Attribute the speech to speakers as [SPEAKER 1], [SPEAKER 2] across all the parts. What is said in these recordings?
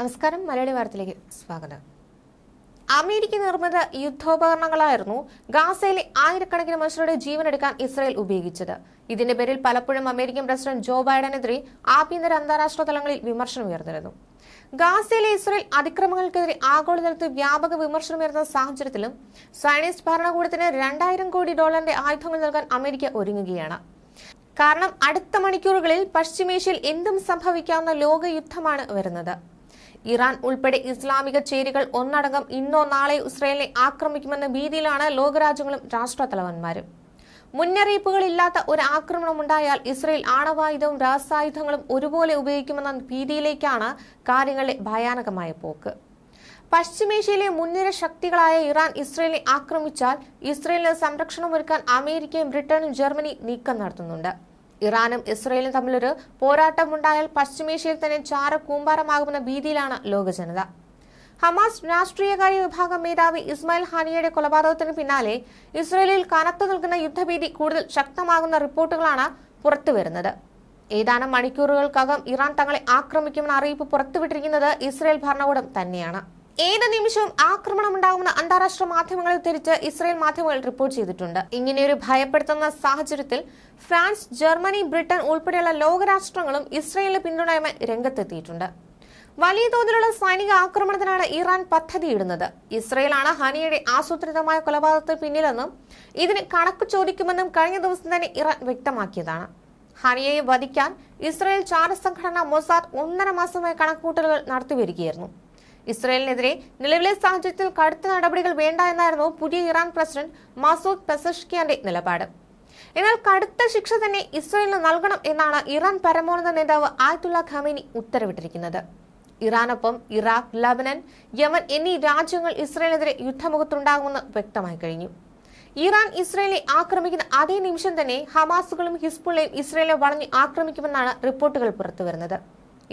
[SPEAKER 1] നമസ്കാരം മലയാളി വാർത്തയിലേക്ക് സ്വാഗതം. അമേരിക്ക നിർമ്മിത യുദ്ധോപകരണങ്ങളായിരുന്നു ഗാസയിലെ ആയിരക്കണക്കിന് മനുഷ്യരുടെ ജീവനെടുക്കാൻ ഇസ്രായേൽ ഉപയോഗിച്ചത്. ഇതിന്റെ പേരിൽ പലപ്പോഴും അമേരിക്കൻ പ്രസിഡന്റ് ജോ ബൈഡനെതിരെ ആഭ്യന്തര അന്താരാഷ്ട്ര തലങ്ങളിൽ വിമർശനം ഉയർന്നിരുന്നു. ഗാസയിലെ ഇസ്രയേൽ അതിക്രമങ്ങൾക്കെതിരെ ആഗോളതലത്തിൽ വ്യാപക വിമർശനമുയർന്ന സാഹചര്യത്തിലും സയനിസ്റ്റ് ഭരണകൂടത്തിന് രണ്ടായിരം കോടി ഡോളറിന്റെ ആയുധങ്ങൾ നൽകാൻ അമേരിക്ക ഒരുങ്ങുകയാണ്. കാരണം അടുത്ത മണിക്കൂറുകളിൽ പശ്ചിമേഷ്യയിൽ എന്തും സംഭവിക്കാവുന്ന ലോകയുദ്ധമാണ് വരുന്നത്. ഇറാൻ ഉൾപ്പെടെ ഇസ്ലാമിക ചേരികൾ ഒന്നടങ്കം ഇന്നോ നാളെ ഇസ്രയേലിനെ ആക്രമിക്കുമെന്ന ഭീതിയിലാണ് ലോകരാജ്യങ്ങളും രാഷ്ട്രത്തലവന്മാരും. മുന്നറിയിപ്പുകളില്ലാത്ത ഒരു ആക്രമണം ഉണ്ടായാൽ ഇസ്രയേൽ ആണവായുധവും രാസായുധങ്ങളും ഒരുപോലെ ഉപയോഗിക്കുമെന്ന ഭീതിയിലേക്കാണ് കാര്യങ്ങളുടെ ഭയാനകമായ പോക്ക്. പശ്ചിമേഷ്യയിലെ മുൻനിര ശക്തികളായ ഇറാൻ ഇസ്രയേലിനെ ആക്രമിച്ചാൽ ഇസ്രയേലിന് സംരക്ഷണമൊരുക്കാൻ അമേരിക്കയും ബ്രിട്ടനും ജർമ്മനി നീക്കം നടത്തുന്നുണ്ട്. ഇറാനും ഇസ്രയേലും തമ്മിലൊരു പോരാട്ടമുണ്ടായാൽ പശ്ചിമേഷ്യയിൽ തന്നെ ചാര കൂമ്പാരമാകുമെന്ന ഭീതിയിലാണ് ലോകജനത. ഹമാസ് രാഷ്ട്രീയകാര്യ വിഭാഗം മേധാവി ഇസ്മായിൽ ഹാനിയുടെ കൊലപാതകത്തിന് പിന്നാലെ ഇസ്രയേലിൽ കനത്തു നിൽക്കുന്ന യുദ്ധഭീതി കൂടുതൽ ശക്തമാകുന്ന റിപ്പോർട്ടുകളാണ് പുറത്തുവരുന്നത്. ഏതാനും മണിക്കൂറുകൾക്കകം ഇറാൻ തങ്ങളെ ആക്രമിക്കുമെന്ന അറിയിപ്പ് പുറത്തുവിട്ടിരിക്കുന്നത് ഇസ്രയേൽ ഭരണകൂടം തന്നെയാണ്. ഏത് നിമിഷവും ആക്രമണം ഉണ്ടാകുമെന്ന് അന്താരാഷ്ട്ര മാധ്യമങ്ങളെ ഉദ്ധരിച്ച് ഇസ്രായേൽ മാധ്യമങ്ങൾ റിപ്പോർട്ട് ചെയ്തിട്ടുണ്ട്. ഇങ്ങനെയൊരു ഭയപ്പെടുത്തുന്ന സാഹചര്യത്തിൽ ഫ്രാൻസ് ജർമ്മനി ബ്രിട്ടൻ ഉൾപ്പെടെയുള്ള ലോകരാഷ്ട്രങ്ങളും ഇസ്രായേലിന് പിന്തുണയുമായി രംഗത്തെത്തിയിട്ടുണ്ട്. വലിയ തോതിലുള്ള സൈനിക ആക്രമണത്തിനാണ് ഇറാൻ പദ്ധതിയിടുന്നത്. ഇസ്രയേലാണ് ഹനിയുടെ ആസൂത്രിതമായ കൊലപാതകത്തിന് പിന്നിലെന്നും ഇതിന് കണക്ക് ചോദിക്കുമെന്നും കഴിഞ്ഞ ദിവസം തന്നെ ഇറാൻ വ്യക്തമാക്കിയതാണ്. ഹനിയെ വധിക്കാൻ ഇസ്രയേൽ ചാര സംഘടന മൊസാദ് ഒന്നര മാസമായി കണക്കുകൂട്ടലുകൾ നടത്തിവരികയായിരുന്നു. ഇസ്രയേലിനെതിരെ നിലവിലെ സാഹചര്യത്തിൽ കടുത്ത നടപടികൾ വേണ്ട എന്നായിരുന്നു പുതിയ ഇറാൻ പ്രസിഡന്റ് മസൂദ് പെസഷ്കിയാന്റെ നിലപാട്. എന്നാൽ കടുത്ത ശിക്ഷ തന്നെ ഇസ്രയേലിന് നൽകണം എന്നാണ് ഇറാൻ പരമോന്നത നേതാവ് ആയത്തുള്ള ഖമീനി ഉത്തരവിട്ടിരിക്കുന്നത്. ഇറാനൊപ്പം ഇറാഖ് ലബനൻ യമൻ എന്നീ രാജ്യങ്ങൾ ഇസ്രയേലിനെതിരെ യുദ്ധമുഖത്തുണ്ടാകുമെന്ന് വ്യക്തമായി കഴിഞ്ഞു. ഇറാൻ ഇസ്രയേലിനെ ആക്രമിക്കുന്ന അതേ നിമിഷം തന്നെ ഹമാസുകളും ഹിസ്ബുള്ളയും ഇസ്രയേലെ വളഞ്ഞ് ആക്രമിക്കുമെന്നാണ് റിപ്പോർട്ടുകൾ പുറത്തുവരുന്നത്.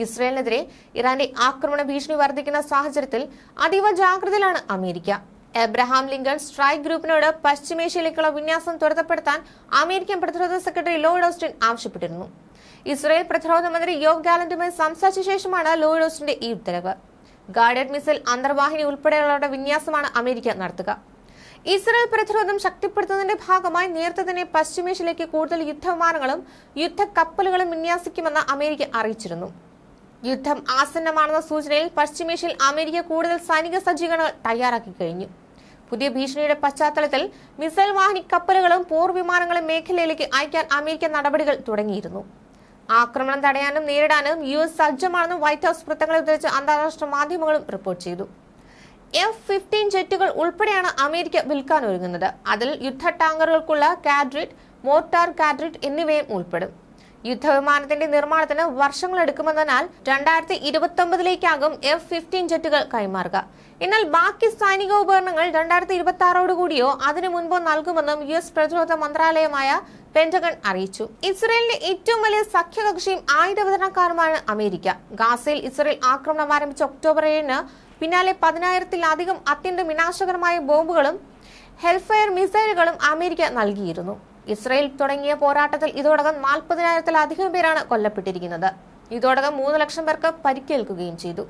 [SPEAKER 1] ഇസ്രയേലിനെതിരെ ഇറാന്റെ ആക്രമണ ഭീഷണി വർദ്ധിക്കുന്ന സാഹചര്യത്തിൽ അതീവ ജാഗ്രതയിലാണ് അമേരിക്ക. എബ്രഹാം ലിങ്കൺ സ്ട്രൈക്ക് ഗ്രൂപ്പിനോട് പശ്ചിമേഷ്യയിലേക്കുള്ള വിന്യാസം ത്വരിതപ്പെടുത്താൻ അമേരിക്കൻ പ്രതിരോധ സെക്രട്ടറി ലോയിഡ് ഓസ്റ്റിൻ ആവശ്യപ്പെട്ടിരുന്നു. ഇസ്രയേൽ പ്രതിരോധ മന്ത്രി യോഗ് ഗാലന്റുമായി സംസാരിച്ച ശേഷമാണ് ലോയിഡ് ഓസ്റ്റിന്റെ ഈ ഉത്തരവ്. ഗാർഡഡ് മിസൈൽ അന്തർവാഹിനി ഉൾപ്പെടെയുള്ളവരുടെ വിന്യാസമാണ് അമേരിക്ക നടത്തുക. ഇസ്രായേൽ പ്രതിരോധം ശക്തിപ്പെടുത്തുന്നതിന്റെ ഭാഗമായി നേരത്തെ തന്നെ പശ്ചിമേഷ്യയിലേക്ക് കൂടുതൽ യുദ്ധവിമാനങ്ങളും യുദ്ധക്കപ്പലുകളും വിന്യാസിക്കുമെന്ന് അമേരിക്ക അറിയിച്ചിരുന്നു. യുദ്ധം ആസന്നമാണെന്ന സൂചനയിൽ പശ്ചിമേഷ്യയിൽ അമേരിക്ക കൂടുതൽ സൈനിക സജ്ജീകരണങ്ങൾ തയ്യാറാക്കി കഴിഞ്ഞു. പുതിയ ഭീഷണിയുടെ പശ്ചാത്തലത്തിൽ മിസൈൽ വാഹിനി കപ്പലുകളും പോർവിമാനങ്ങളും മേഖലയിലേക്ക് അയക്കാൻ അമേരിക്ക നടപടികൾ തുടങ്ങിയിരുന്നു. ആക്രമണം തടയാനും നേരിടാനും യു എസ് സജ്ജമാണെന്നും വൈറ്റ് ഹൌസ് വൃത്തങ്ങളെ ഉദ്ധരിച്ച് അന്താരാഷ്ട്ര മാധ്യമങ്ങളും റിപ്പോർട്ട് ചെയ്തു. എഫ് ഫിഫ്റ്റീൻ ജെറ്റുകൾ ഉൾപ്പെടെയാണ് അമേരിക്ക വിൽക്കാൻ ഒരുങ്ങുന്നത്. അതിൽ യുദ്ധ ടാങ്കറുകൾക്കുള്ള കാഡ്രിറ്റ് മോർട്ടാർ കാഡ്രിറ്റ് എന്നിവയും ഉൾപ്പെടും. യുദ്ധവിമാനത്തിന്റെ നിർമ്മാണത്തിന് വർഷങ്ങളെടുക്കുമെന്നതിനാൽ രണ്ടായിരത്തി ഇരുപത്തി ഒമ്പതിലേക്കാകും എഫ് ഫിഫ്റ്റീൻ ജെറ്റുകൾ കൈമാറുക. എന്നാൽ ബാക്കി സൈനിക ഉപകരണങ്ങൾ രണ്ടായിരത്തി ഇരുപത്തി ആറോട് കൂടിയോ അതിനു മുൻപോ നൽകുമെന്നും യു എസ് പ്രതിരോധ മന്ത്രാലയമായ പെന്റഗൺ അറിയിച്ചു. ഇസ്രയേലിന്റെ ഏറ്റവും വലിയ സഖ്യകക്ഷിയും ആയുധ വിതരണക്കാരുമാണ് അമേരിക്ക. ഗാസയിൽ ഇസ്രയേൽ ആക്രമണം ആരംഭിച്ച ഒക്ടോബർ ഏഴിന് പിന്നാലെ പതിനായിരത്തിലധികം അത്യന്തം വിനാശകരമായ ബോംബുകളും ഹെൽഫയർ മിസൈലുകളും അമേരിക്ക നൽകിയിരുന്നു. ഇസ്രയേൽ തുടങ്ങിയ പോരാട്ടത്തിൽ ഇതോടകം നാൽപ്പതിനായിരത്തിലധികം പേരാണ് കൊല്ലപ്പെട്ടിരിക്കുന്നത്. ഇതോടകം മൂന്ന് ലക്ഷം പേർക്ക് പരിക്കേൽക്കുകയും ചെയ്തു.